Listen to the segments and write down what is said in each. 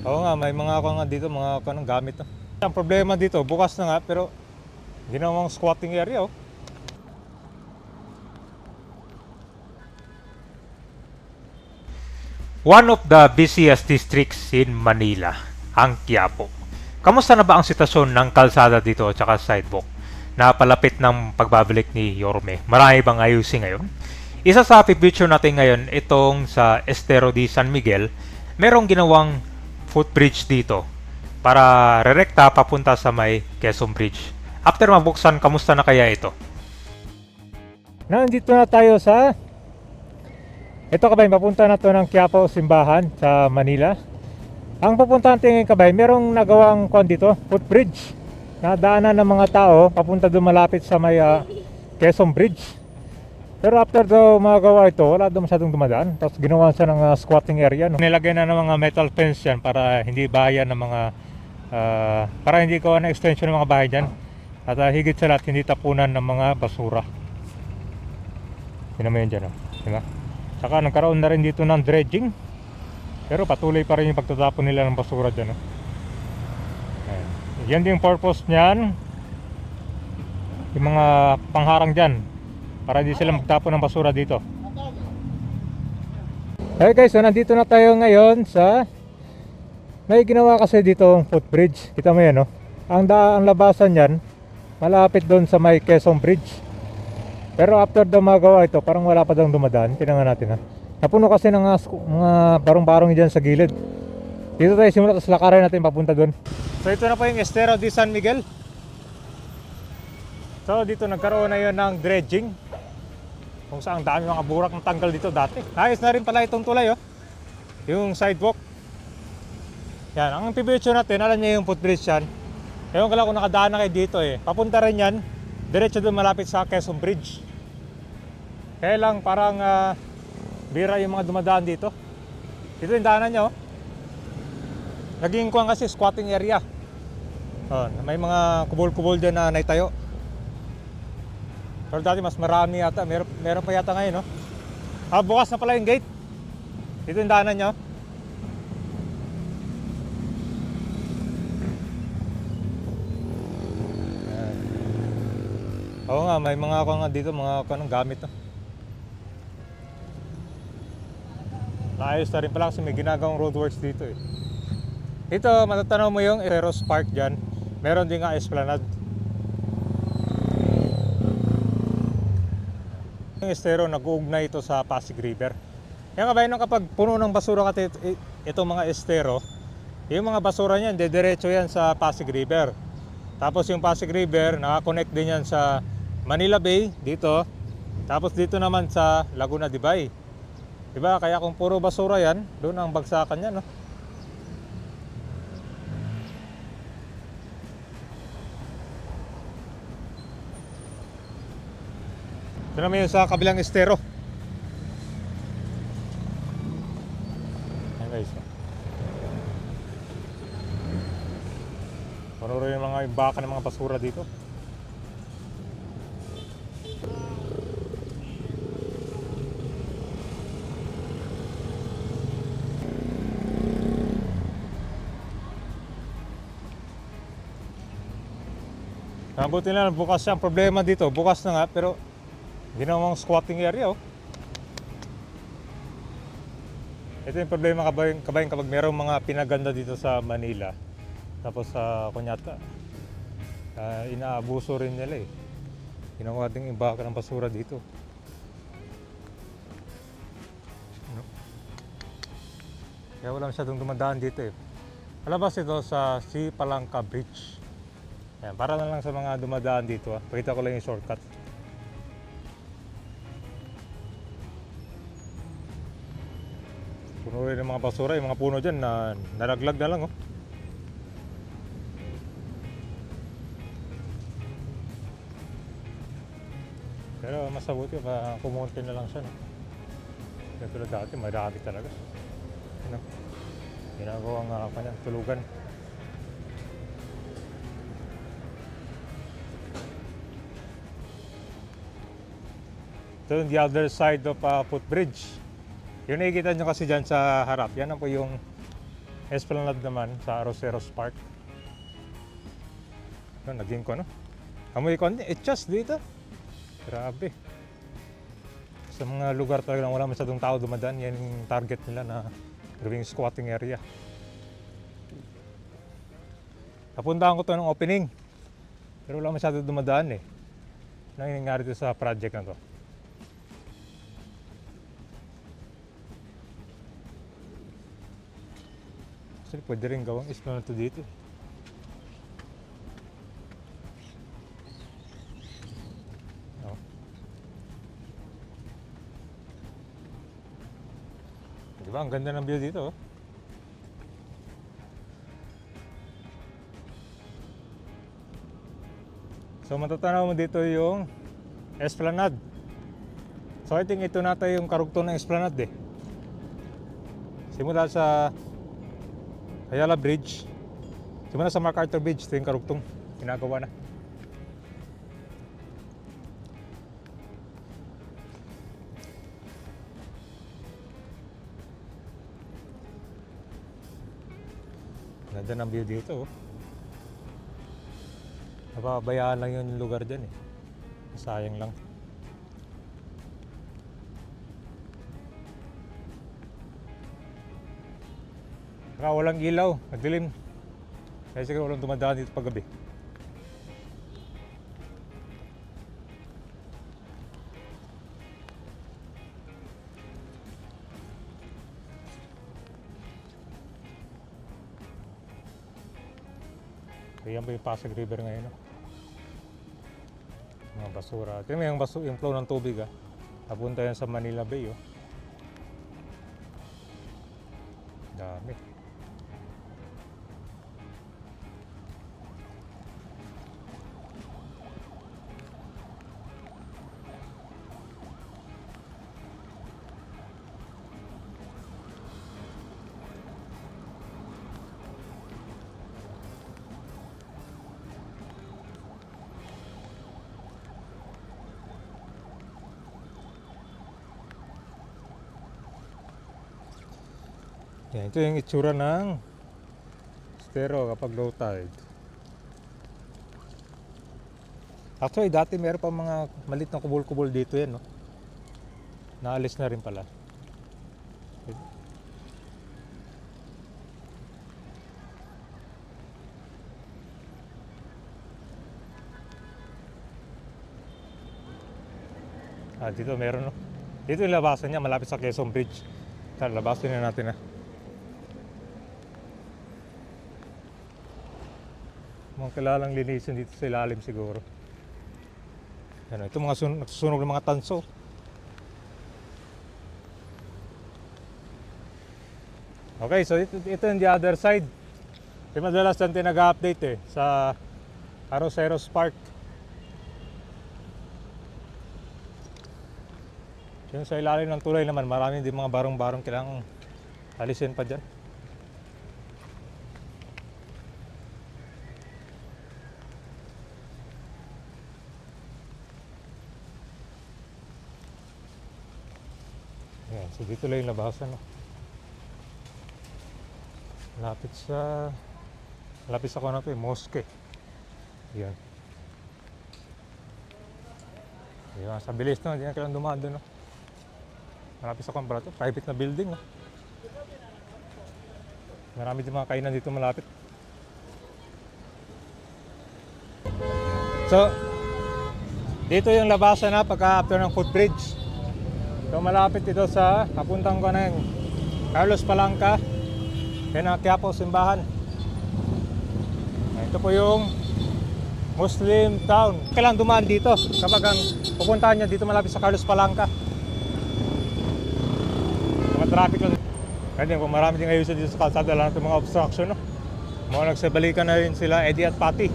Oo nga, may mga ako nga dito, mga kanong gamit na. Ang problema dito, bukas na nga, pero ginawang squatting area oh. One of the busiest districts in Manila, ang Quiapo. Kamusta na ba ang sitwasyon ng kalsada dito at saka sidewalk? Napalapit ng pagbabalik ni Yorme. Marami bang ayusin ngayon? Isa sa picture natin ngayon, itong sa Estero de San Miguel, merong ginawang footbridge dito para rerekta papunta sa may Quezon Bridge. After mabuksan, kamusta na kaya ito? Nandito na tayo sa ito kabay, papunta na to ng Quiapo Simbahan sa Manila. Ang pupuntahan tingin kabay, merong nagawang kon dito, footbridge. Na daanan ng mga tao papunta doon malapit sa may ah, Quezon Bridge. Pero after daw magawa ito, wala daw masyadong dumadaan. Tapos ginawa siya ng ah, squatting area. No? Nilagay na ng mga metal fence yan para hindi bahayan ng mga ah, para hindi gawa ng extension ng mga bahay dyan. At ah, higit sa lahat, hindi tapunan ng mga basura. Yun naman yun dyan. Oh. Diba? Saka nagkaroon na rin dito ng dredging. Pero patuloy pa rin yung pagtatapon nila ng basura dyan. Oh. Yan din purpose niyan. Yung mga pangharang dyan. Para hindi sila magtapon ng basura dito. Okay guys, so nandito na tayo ngayon sa may ginawa kasi dito ang footbridge. Kita mo yan, no? Ang, da ang labasan yan, malapit doon sa may Quezon Bridge. Pero after daw magawa ito, parang wala pa daw dumadaan. Tingnan natin ha. Napuno kasi ng mga barong-barong dyan sa gilid. Dito tayo simula, tapos lakarin natin papunta doon. So ito na po yung Estero de San Miguel. So dito nagkaroon na yun ng dredging. Kung saan ang dami mga burak ng tanggal dito dati. Ayos na rin pala itong tulay oh. Yung sidewalk. Yan, ang pipicture natin, alam niyo yung footbridge yan. Ewan ko lang kung nakadaan na kayo dito eh. Papunta rin yan, diretso doon malapit sa Quezon Bridge. Kaya lang parang ah, bira yung mga dumadaan dito. Dito yung daanan nyo. oh. Naging kuwan kasi squatting area. Oh, may mga kubol-kubol dyan na naitayo. Pero dati mas marami yata. Meron, meron pa yata ngayon, no? Ah, bukas na pala yung gate. Dito yung daanan. Ayan. Oo nga, may mga ako nga dito, mga ako ng gamit, no? Naayos na rin pala kasi may ginagawang roadworks dito eh. Ito, matatanaw mo yung Eros Park dyan. Meron din nga esplanade. Yung estero nag-uugnay ito sa Pasig River. Kaya nga ba yun, kapag puno ng basura kasi it- itong mga estero, yung mga basura niyan, dediretso yan sa Pasig River. Tapos yung Pasig River, nakakonect din yan sa Manila Bay, dito. Tapos dito naman sa Laguna de Bay. Diba? Kaya kung puro basura yan, doon ang bagsakan yan, no? Ito naman yung sa kabilang estero. Ayan guys. Puro yung mga baka ng mga basura dito. Mabuti na lang bukas siya. Ang problema dito, bukas na nga pero ginawang squatting area oh. Ito yung problema kabayan, kabayan kapag merong mga pinaganda dito sa Manila. Tapos sa kunyata, ah, inaabuso rin nila eh. Ginawa ding imbaka ng basura dito. Ano? Kaya wala masyadong dumadaan dito eh. Palabas ito sa Si Palangka Bridge. Yan, para na lang sa mga dumadaan dito ah. Pakita ko lang yung shortcut. Puno rin ng mga basura, yung mga puno dyan na nalaglag na lang oh. Pero mas mabuti pa kumonti na lang siya. No? Kaya tulad dati, marami talaga. Ano? Ginagawa nga kanya, tulugan. Ito yung the other side of uh, footbridge. Yung nakikita nyo kasi dyan sa harap, yan ang po yung Esplanade naman sa Aroseros Park. Ano, naging ko, no? Amoy ko, etchas dito. Grabe. Sa mga lugar talaga na wala masyadong tao dumadaan, yan yung target nila na gawing squatting area. Napuntahan ko to ng opening. Pero wala masyado dumadaan eh. Yung nangyari dito sa project na to? Actually, pwede rin gawang to dito. eh. Oh. Di ba? Ang ganda ng view dito. Oh. So matatanaw mo dito yung Esplanade. So I think ito nata yung karugtong ng Esplanade eh. Simula sa Ayala Bridge. Simula sa MacArthur Bridge, ito yung karugtong. Ginagawa na. Ganda ng view dito oh. Napabayaan lang yung lugar dyan eh. Sayang lang. Saka walang ilaw, nagdilim. Kaya siguro walang dumadaan dito pag gabi. Kaya ba yung Pasig River ngayon? No? Mga basura. Tingnan mo yung, basu yung flow ng tubig ah. Napunta yan sa Manila Bay oh. Dami. Yan, ito yung itsura ng stero kapag low tide. Actually, dati meron pa mga malit na kubol-kubol dito yan, no? Naalis na rin pala. Ah, dito meron, no? Dito yung labasan niya, malapit sa Quezon Bridge. Tara, labasin na natin, na. Mga kilalang linisin dito sa ilalim siguro. Ano, ito mga sun nagsusunog ng mga tanso. Okay, so ito, ito yung the other side. Yung madalas natin nag-update eh, sa Aroseros Park. Yung sa ilalim ng tulay naman, marami din mga barong-barong kailangang alisin pa dyan. Ayan, so dito lang yung labasan. No? Lapit sa... Lapit sa ano to eh, mosque. Yan. Yan, sa bilis no, hindi na kailangan dumaan doon. No? Malapit sa kumpara to, private na building. No? Marami din mga kainan dito malapit. So, dito yung labasan na pagka after ng footbridge. So malapit ito sa papuntang ko ng Carlos Palanca yan ang Quiapo Simbahan. Ito po yung Muslim town. Kailangan dumaan dito? Kapag ang pupuntahan niya dito malapit sa Carlos Palanca. Mga traffic lang. Kasi kung marami din ayusin dito sa kalsada lang itong mga obstruction no? mga nagsabalikan na rin sila Eddie at Patty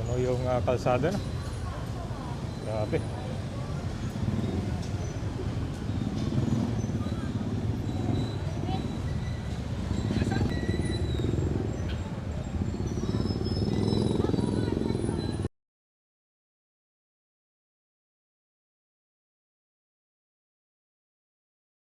puno yung ah, kalsada. Na grabe